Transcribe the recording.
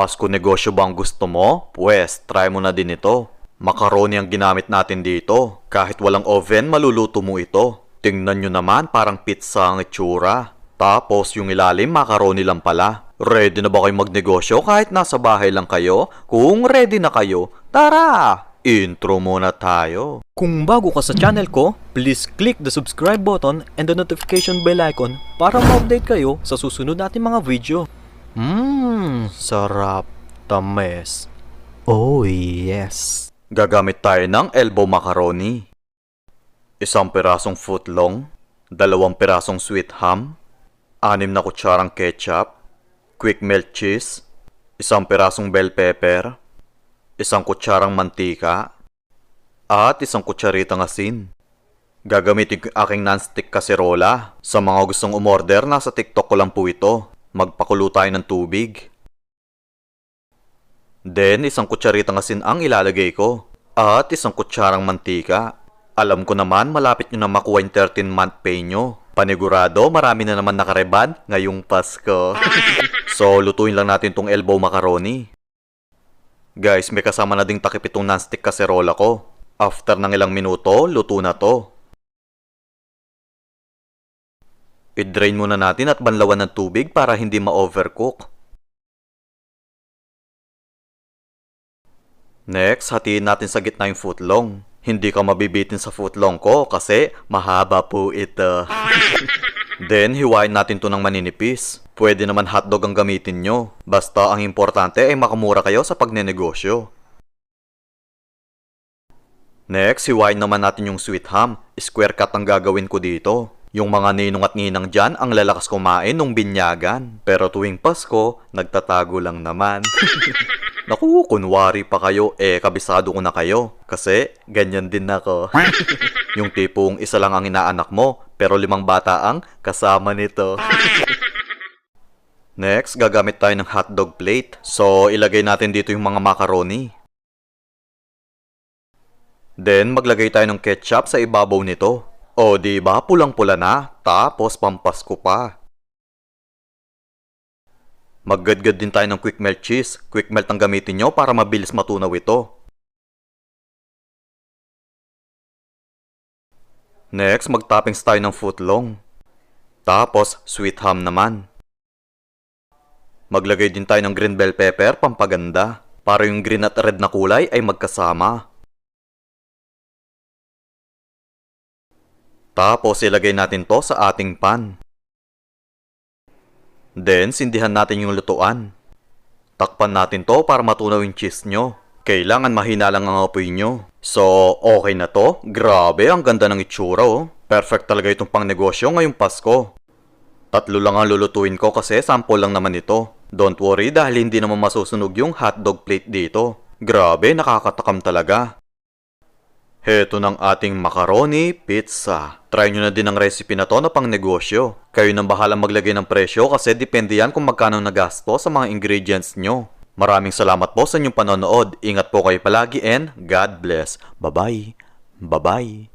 Pasko negosyo bang gusto mo? Pwes, try mo na din ito. Macaroni ang ginamit natin dito. Kahit walang oven, maluluto mo ito. Tingnan nyo naman, parang pizza ang itsura. Tapos yung ilalim, macaroni lang pala. Ready na ba kayo magnegosyo kahit nasa bahay lang kayo? Kung ready na kayo, tara! Intro muna tayo. Kung bago ka sa channel ko, please click the subscribe button and the notification bell icon para ma-update kayo sa susunod nating mga video. Mmm, sarap. Tames. Oh yes. Gagamit tayo ng elbow macaroni. Isang pirasong footlong, dalawang pirasong sweet ham, anim na kutsarang ketchup, quick melt cheese, isang pirasong bell pepper, isang kutsarang mantika, at isang kutsaritang asin. Gagamitin ko aking non-stick kaserola. Sa mga gustong umorder, nasa TikTok ko lang po ito. Magpakulo tayo ng tubig. Then, isang kutsaritang asin ang ilalagay ko. At isang kutsarang mantika. Alam ko naman, malapit nyo na makuha yung 13-month pay nyo. Panigurado, marami na naman nakareban ngayong Pasko. so, lutuin lang natin tong elbow macaroni. Guys, may kasama na ding takip itong non-stick kaserola ko. After ng ilang minuto, luto na to. I-drain muna natin at banlawan ng tubig para hindi ma-overcook. Next, hatiin natin sa gitna yung footlong. Hindi ka mabibitin sa footlong ko kasi mahaba po ito. Then, hiwain natin to ng maninipis. Pwede naman hotdog ang gamitin nyo. Basta ang importante ay makamura kayo sa pagnenegosyo. Next, hiwain naman natin yung sweet ham. Square cut ang gagawin ko dito. Yung mga ninong at ninang dyan ang lalakas kumain nung binyagan. Pero tuwing Pasko, nagtatago lang naman. Naku, kunwari pa kayo, eh kabisado ko na kayo. Kasi ganyan din ako. yung tipong isa lang ang inaanak mo, pero limang bata ang kasama nito. Next, gagamit tayo ng hotdog plate. So, ilagay natin dito yung mga macaroni. Then, maglagay tayo ng ketchup sa ibabaw nito. O, di ba pulang-pula na, tapos pampasko pa. Maggadgad din tayo ng quick melt cheese. Quick melt ang gamitin nyo para mabilis matunaw ito. Next, magtoppings tayo ng footlong. Tapos, sweet ham naman. Maglagay din tayo ng green bell pepper, pampaganda. Para yung green at red na kulay ay magkasama. Tapos, ilagay natin to sa ating pan. Then, sindihan natin yung lutuan. Takpan natin to para matunaw yung cheese nyo. Kailangan mahina lang ang apoy nyo. So, okay na to. Grabe, ang ganda ng itsura oh. Perfect talaga itong pang negosyo ngayong Pasko. Tatlo lang ang lulutuin ko kasi sample lang naman ito. Don't worry dahil hindi naman masusunog yung hotdog plate dito. Grabe, nakakatakam talaga. Heto ng ating macaroni pizza. Try nyo na din ang recipe na to na pang negosyo. Kayo nang bahala maglagay ng presyo kasi depende yan kung magkano nagasto sa mga ingredients nyo. Maraming salamat po sa inyong panonood. Ingat po kayo palagi and God bless. Bye-bye. Bye-bye.